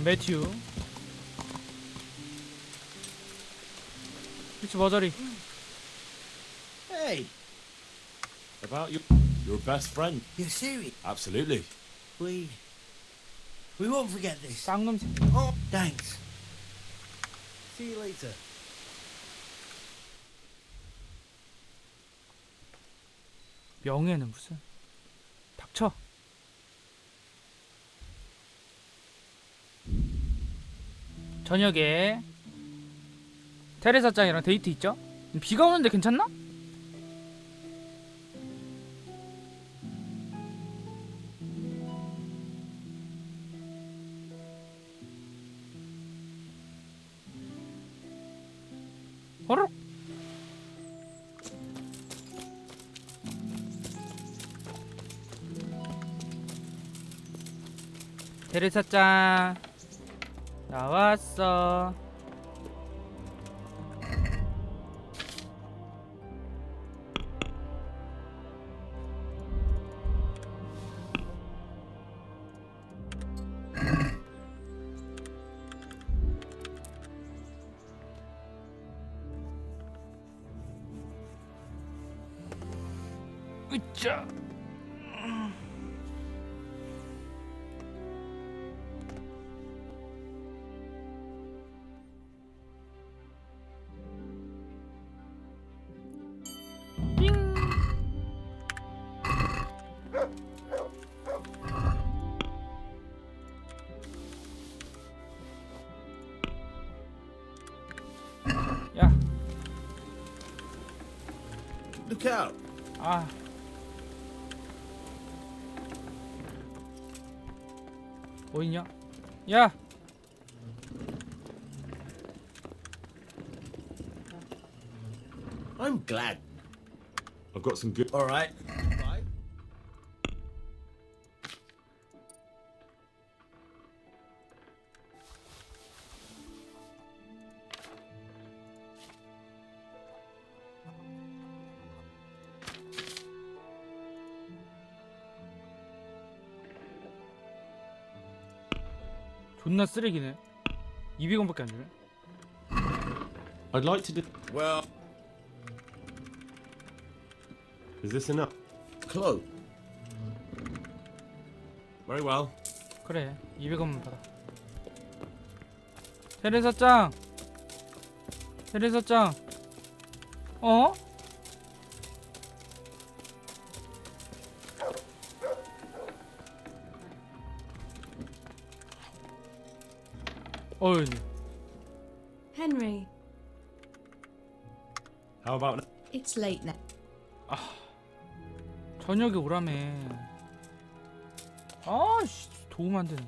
어, 매튜 그치 머저리 Hey, About your your best friend. you're serious? Absolutely. We we won't forget this. 쌍놈 새끼 Oh, thanks. See you later. 명예는 무슨 닥쳐 저녁에 테레사 짱이랑 데이트 있죠? 비가 오는데 괜찮나? 어라? 테레사 짱 나왔어. Look out. 아. 어딨냐? 야! I'm glad. I've got some good. All right. 존나 쓰레기네. 200원밖에 안 주네. I'd like to. Do... Well, Is this enough? close. Very well. 그래 200원만 받아 테레사 짱 테레사 짱 어? 어이 Henry, How about? it's late now. 저녁에 오라며 아 씨 도움 안 되는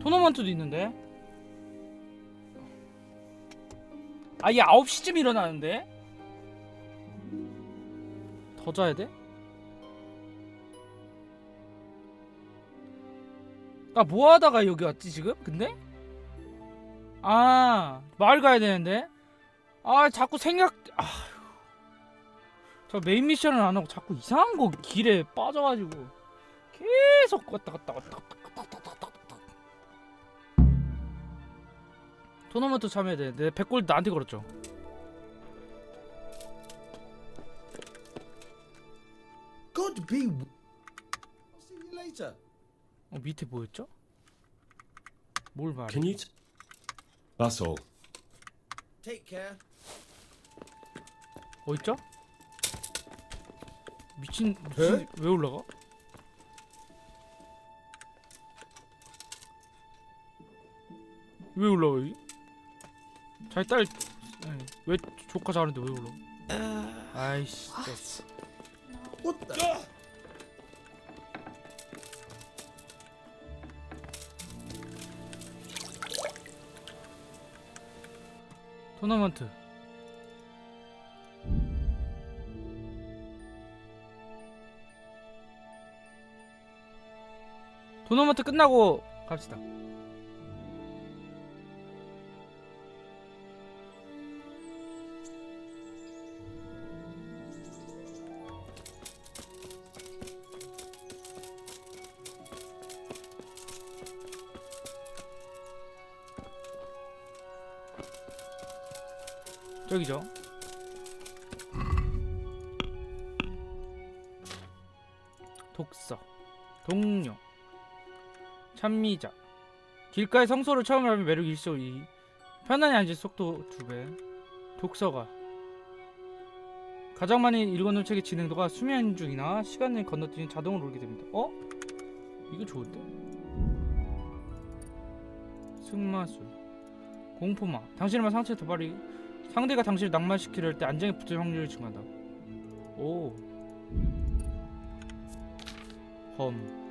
토너먼트도 있는데 아 얘 9시쯤 일어나는데 더 자야 돼? 나 뭐 하다가 여기 왔지 지금? 근데? 아 마을 가야 되는데 아 자꾸 생각 아저 메인 미션을 안 하고 자꾸 이상한 거 길에 빠져가지고 계속 왔다 갔다 왔다 갔다 갔다 왔다 갔다 토너먼트 참여해야 돼. 내 100골 나한테 걸었죠. God be. see you later. 어 밑에 뭐였죠? 뭘 말해? Can you? T- That's all. Take care. 어 있죠? 미친 미친 에? 왜 올라가? 왜 올라와 여기? 자기 딸 아니, 왜 조카 자는데 왜 올라와? 아이씨 진짜 What the? 토너먼트. 토너먼트 끝나고 갑시다 찬미자. 길가에 성소를 처음 알면 매력 일소 2. 편안히 앉을 속도 2배. 독서가. 가장 많이 읽어놓은 책의 진행도가 수면 중이나 시간을 건너뛰는 자동으로 오르게 됩니다. 어? 이거 좋은데? 승마술. 공포마. 당신의 상처에 도발이 상대가 당신을 낭만시키려 할 때 안정에 붙을 확률이 증가한다. 오. 범.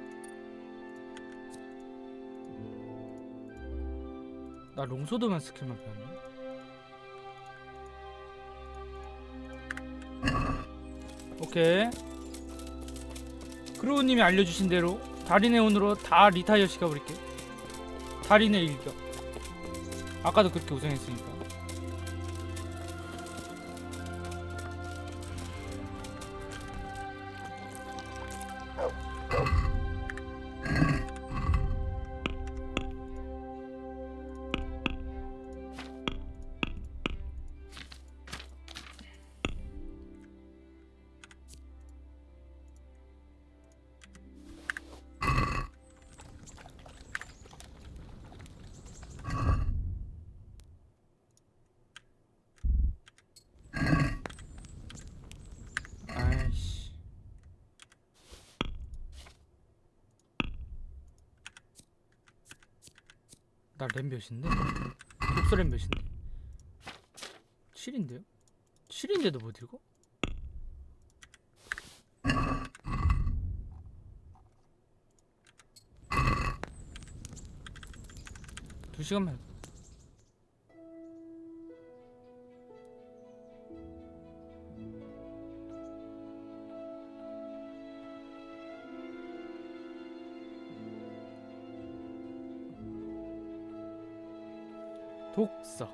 나 롱소드만 스킬만 배웠네. 오케이. 크로우님이 알려주신 대로 운으로 다 리타이어 시켜버릴게. 달인의 일격. 아까도 그렇게 우승했으니까. 나램 몇인데? 독서 램 몇인데? 7인데요? 7인데도 못 읽어? 두 시간만 독서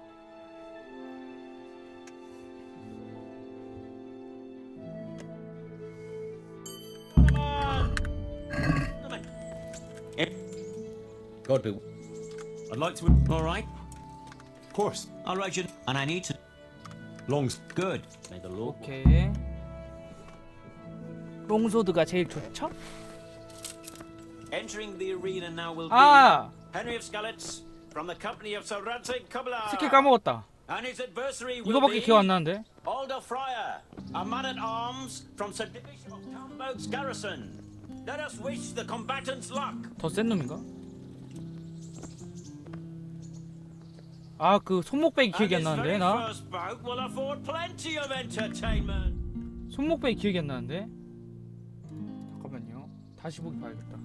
God be. I'd like to. All right. Of course. I'll write you. And I need to. Longs. Good. May the Lord. 오케이 롱소드가 제일 좋죠? Entering the arena now will 아 be Henry of Skalitz From the company of Sir Ranting Kubla. 스킬 까먹었다 And his adversary will 이거밖에 be 기억 안 나는데 Alder Fryer, a man at arms from Sir Divish of Townboat's garrison. Let us wish the combatants luck. 더 센 놈인가? 아 그 손목 빼기 기억이 안 his 나는데 very 나 first bout will afford plenty of entertainment. 손목 빼기 기억이 안 나는데 잠깐만요 다시 보기 봐야겠다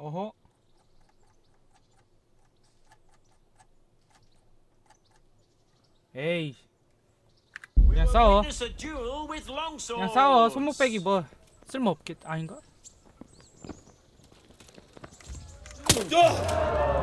어허 에이 We 그냥 will 싸워 witness a duel with longswords. 그냥 싸워 손목 빼기 뭐 쓸모 없겠 아닌가? You're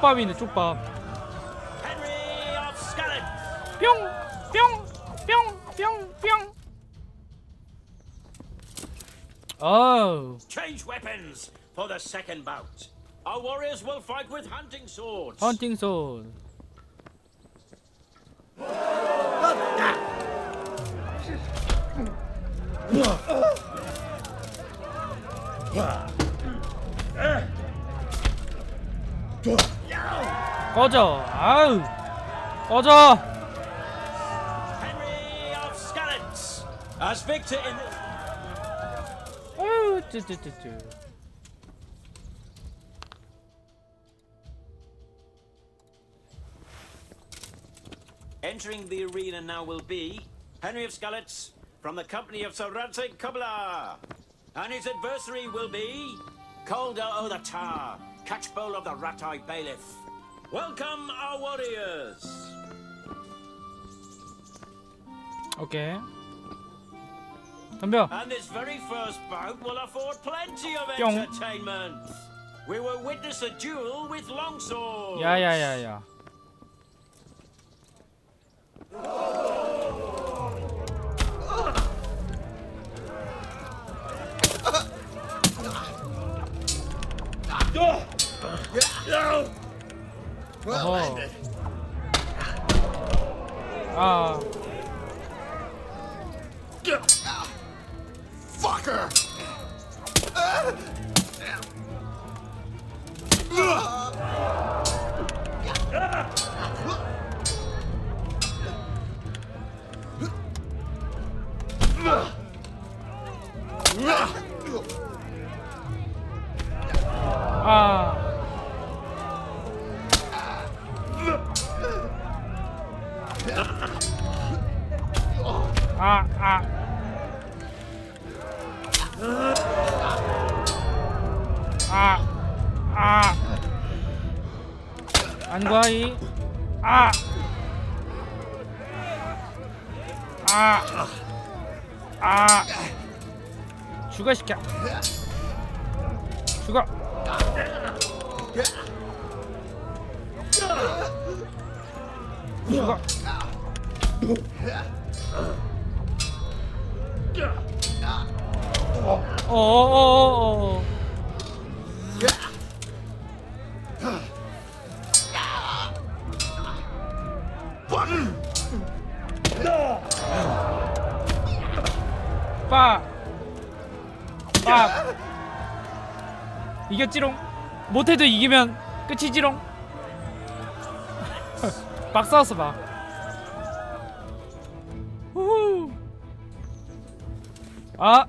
족밥이네 족밥. Henry of Scarlet. 뿅! 뿅! 뿅! 뿅! 어우 Change weapons for the second bout. Our warriors will fight with hunting swords. 헌팅 꺼져. 아우. 꺼져. Henry of Scarlet. As victor in the 아유, 쯔쯔쯔쯔. Entering the arena now will be Henry of Skallets from the company of Sir Radzik Kubla. And his adversary will be Calder o' the Tar, Catchbowl of the Ratai Bailiff. Welcome, our warriors! 오케이. 덤벼. And this very first bout will afford plenty of 뿅. entertainment. We will witness a duel with longswords. 야야야야. Well, 어허. ended. 아. Fucker! 아. 안과이. 아. 아. 아. 죽어 시켜. 죽어. 죽어. 어어어어. 빠. 빠. 이겼지롱. 못해도 이기면 끝이지롱. 막 싸웠어 막. 후후. 아,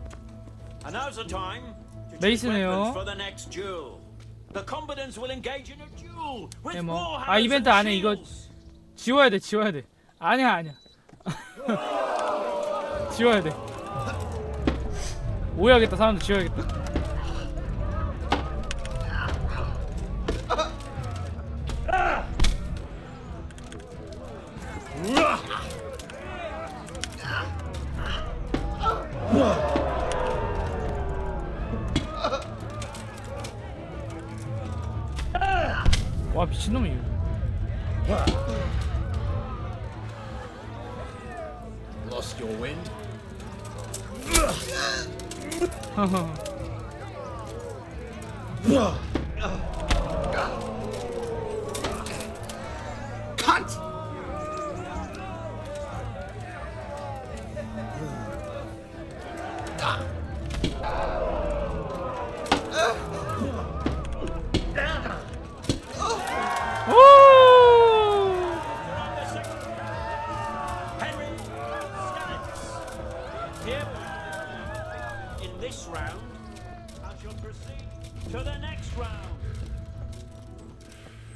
with 네, 뭐. 아, 이벤트 안에 이거. 지워야 돼, 지워야 돼. 아니야, 아니야. 지워야 돼. 오해하겠다, 사람들 지워야겠다.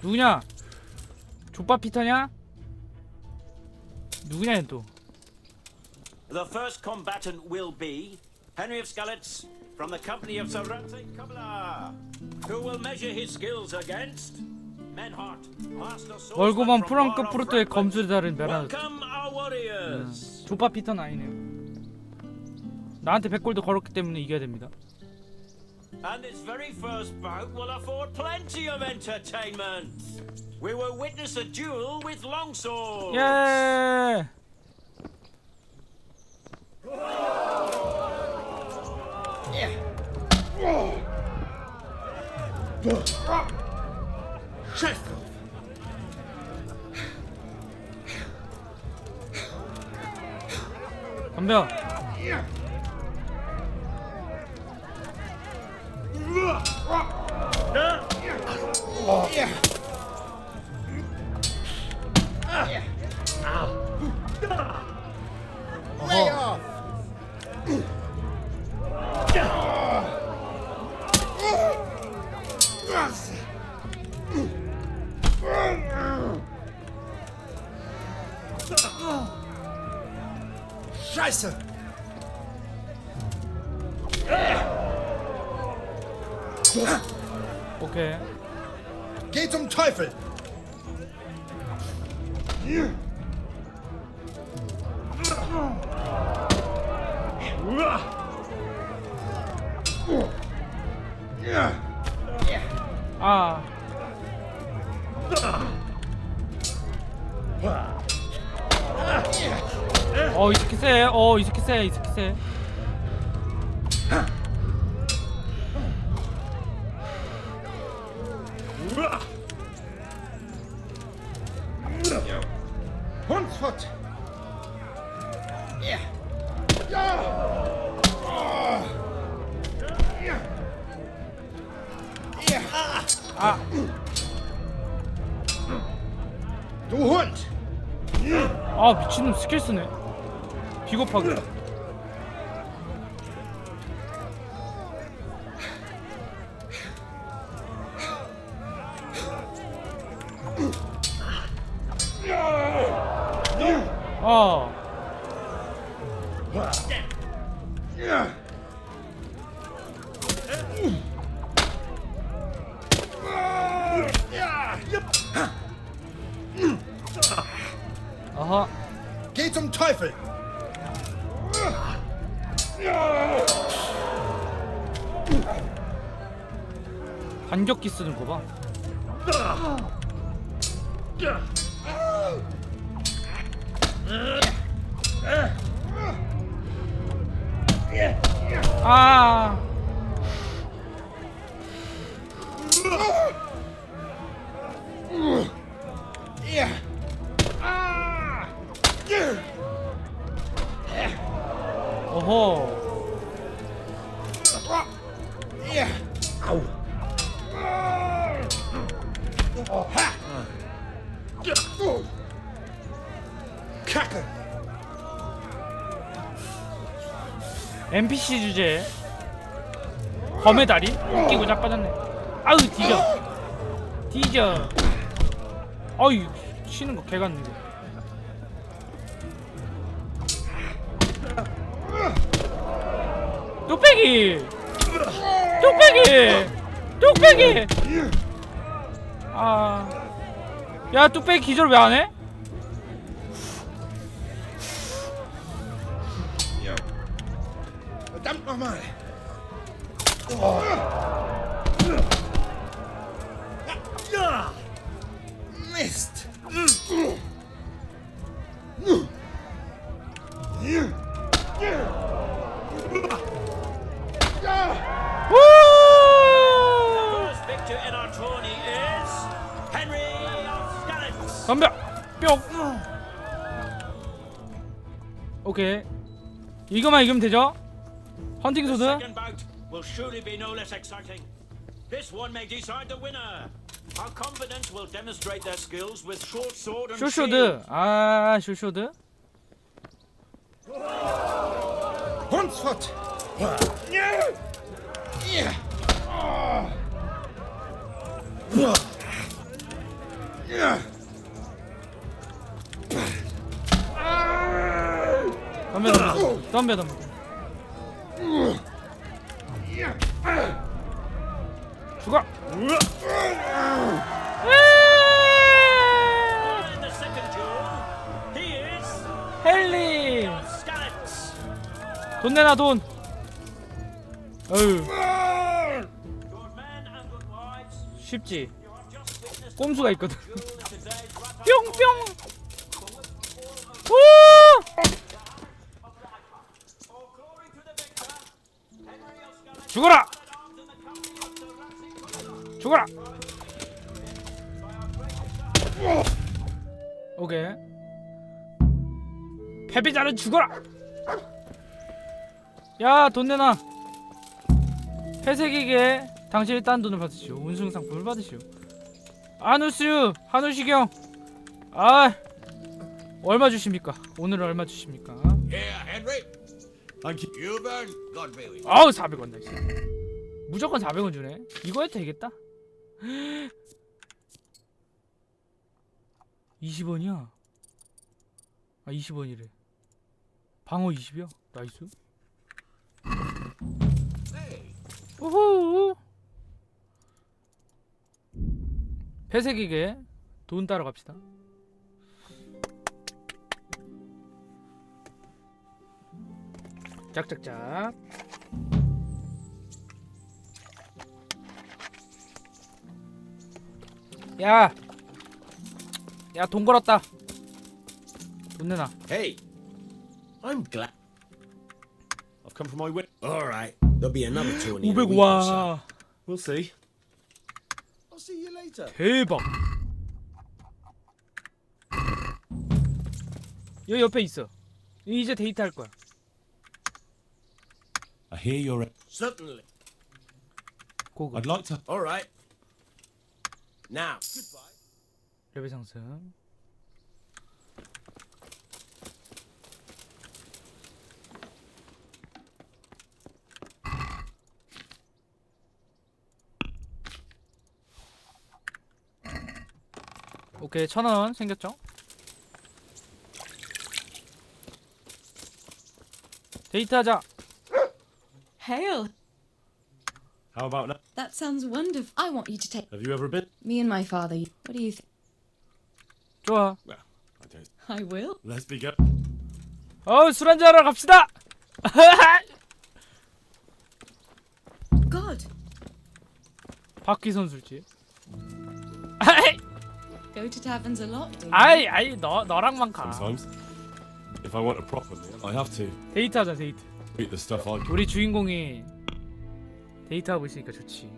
누구냐? 족밥 피터냐? 누구냐 얘 또? The first combatant will be Henry of Skallets from the company of Sir Ramsay Kubla, who will measure his skills against Menhart, Master from 프랑크 프루토의. 검술에 다른 면한 Welcome our warriors. 족밥 피터는 아니네요. 나한테 100골드 걸었기 때문에 이겨야 됩니다. And its very first bout will afford plenty of entertainment. We will witness a duel with longswords. Yeah. Шеффилд! 덤벼! 아. 어, 이 새끼 세. 어, 이 새끼 세. 이 새끼 세. 스킬 쓰네. 비겁하게. 아. Teufel! 반격기 쓰는 거 봐. 아. Kacke! NPC 주제. 검의 다리? 웃기고 자빠졌네. 아우 뒤져. 뒤져. 어이 쉬는 거 개같네. 뚝배기. 뚝배기. 뚝배기. 아. 야 뚝배기 기절 왜 안 해? Henry of Skallets. 덤벼 뿅 오케이 이거만 이기면 되죠 헌팅 소드 Second bout will surely be no less exciting. This one may decide the winner. Our confidence will demonstrate their skills with short sword and 쇼쇼드 shield. 아 쇼쇼드 Hundsfott! 덤벼 덤벼 덤벼 덤벼 죽어 Skallets. 돈 내놔 돈 어휴 쉽지. 꼼수가 있거든. 뿅뿅. 오! 죽어라! 죽어라! 오케이. 패배자는 죽어라! 야, 돈 내놔. 회색에게 당신이 딴 돈을 받으시오. 운승 상품을 받으시오. 아누스, 한우시경. 아, 얼마 주십니까? 오늘은 얼마 주십니까? Here, 아우 400원 다 무조건 400원 주네. 이거 해도 되겠다? 20원이야? 아 20원이래. 방어 20이야? 나이스. 오호 회색이게 돈 따러 갑시다 짝짝짝 야! 야, 돈 걸었다. 돈 내놔. Hey, I'm glad. I've come for my win. All right, there'll be another tourney. in a 500, week or so. 와. We'll see. I'll see you later. 대박. 여기 옆에 있어. 이제 데이트 할 거야. Hear you're. Certainly. 고급. I'd like to. All right. Now, goodbye. 레벨 상승. 오케이 천원 생겼죠? 데이트하자. Hail. How about now? That sounds wonderful. I want you to take Have you ever been? me and my father. What do you think? 좋아. Well, I don't. I will. Let's begin. 어, 술 한잔 하러 갑시다. God. 바퀴 선술집. 아이, Go to taverns a lot, do you? 아이, 아이, 너 너랑만 가. Sometimes, if I want a proper meal, I have to 데이트하자, 데이트. Eat the stuff I. 우리 주인공이 데이트하고 있으니까 좋지.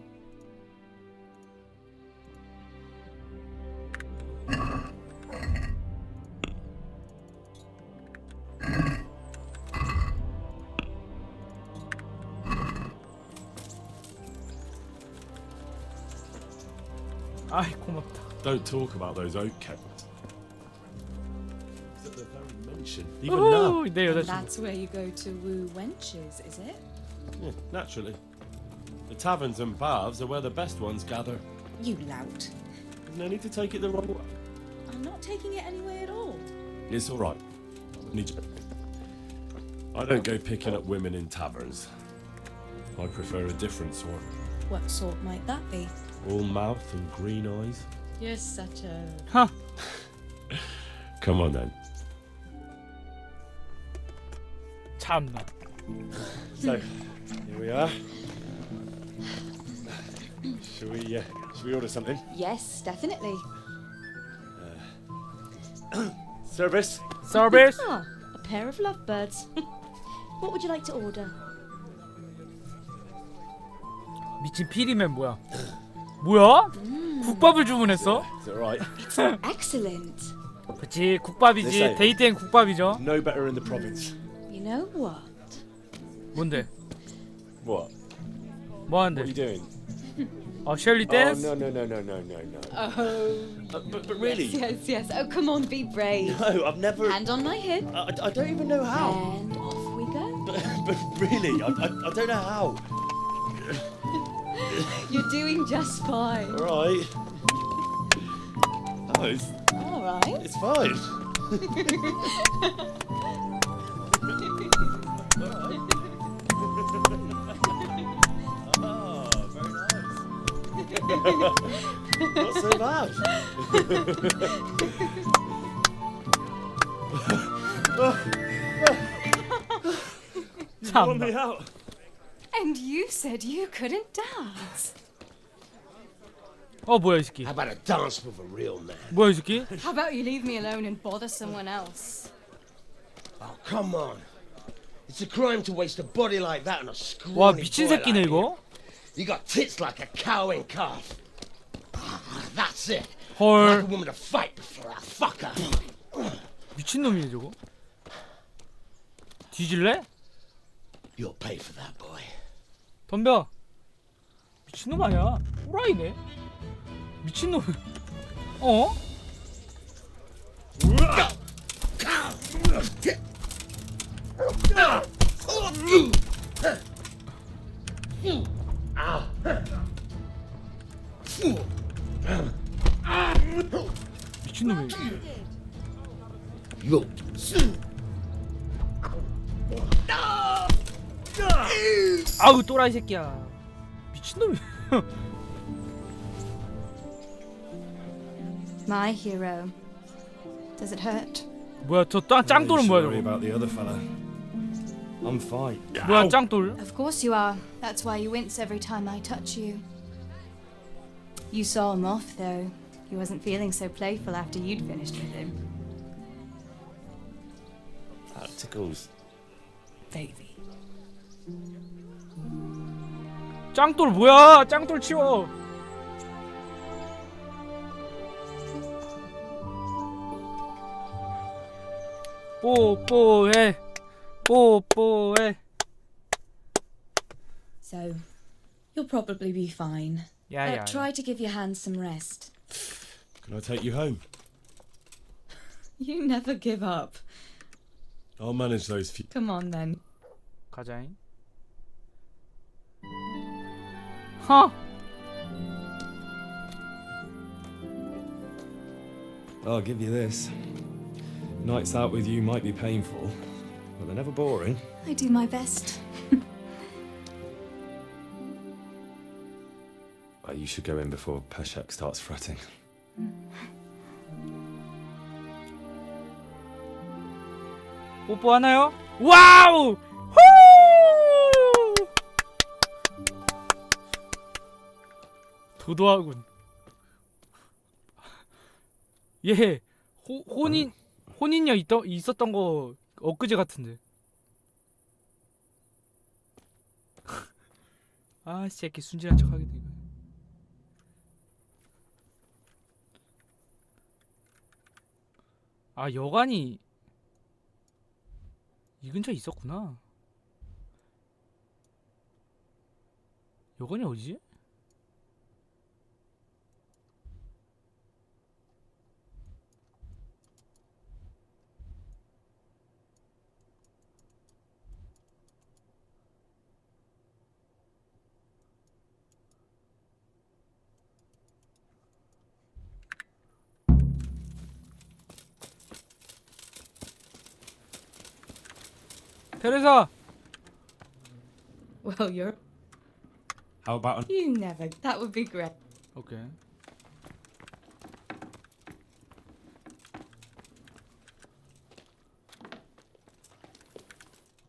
아이 고맙다. Don't talk about those oak kept. station, even now. There, that's- that's where you go to woo wenches, is it? Yeah, naturally. The taverns and baths are where the best ones gather. You lout. No need to take it the wrong way. I'm not taking it anyway at all. It's all right. Need you. I don't go picking up women in taverns. I prefer a different sort. What sort might that be? All mouth and green eyes. You're such a. Huh. Come on then. 참나. So, here we are. Should we, uh, should we order something? Yes, definitely. Service? 서비스. Ah, a pair of lovebirds. what would you like to order? 미친 피리맨 뭐야? 뭐야? 국밥을 주문했어? Is it alright? Excellent. 그치 국밥이지. 데이트엔 국밥이죠 No better in the province. You know what? 뭔데? What? 뭐 What are 하는데? you doing? 어 셜리 Oh, 댄스? no, no, no, no, no, no, no. Oh. Uh, but, but really? Yes, yes. Oh, come on, be brave. No, I've never. Hand on my hip. I, I don't even know how. And off we go. But, but really, I, I, I don't know how. You're doing just fine. Alright. Oh, it's, All right. it's fine. Not so bad. You won me 참나. out. And you said you couldn't dance. 어 뭐야 이 새끼 How about a dance with a real man? 뭐야 이 새끼 How about you leave me alone and bother someone else? Oh, come on. It's a crime to waste a body like that on a 와 scrawny 미친 boy 새끼네 like you. 이거 You got tits like a cow in calf. Ah, That's it. Like a 헐 woman to fight before I fuck her. 미친놈이네 저거 뒤질래? You'll pay for that, boy. 덤벼 미친놈 아니야 호라이네 미친놈 어? 미친 이 새끼야 미친놈이 My hero. Does it hurt? 뭐야 저 짱, 짱돌은 뭐야 Sorry 저거 about the other fella. I'm fine. 뭐야 짱돌 Of course you are. That's why you wince every time I touch you. You saw him off, though. He wasn't feeling so playful after you'd finished with him. That tickles. Baby. 짱돌 뭐야 짱돌 치워 뽀뽀해 뽀뽀해 So, you'll probably be fine. 야야 But try to give your hands some rest. Can I take you home? You never give up. I'll manage those few. Come on then. 가자잉 허 I'll give you this. Nights out with you might be painful, but they're never boring. I do my best. Uh, you should go in before Peshek starts fretting. 뽀뽀하나요? 와우! 도도하군. 얘 호, 혼인 혼인녀 있던 있었던 거 엊그제 같은데. 아, 이 새끼 순진한 척하게 돼. 아, 여관이 이 근처에 있었구나. 여관이 어디지? 테레사. Well, you're. How about an You never. That would be great. 오케이.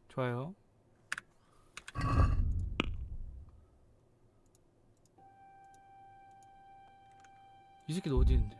좋아요. 이 새끼도 어디 있는데?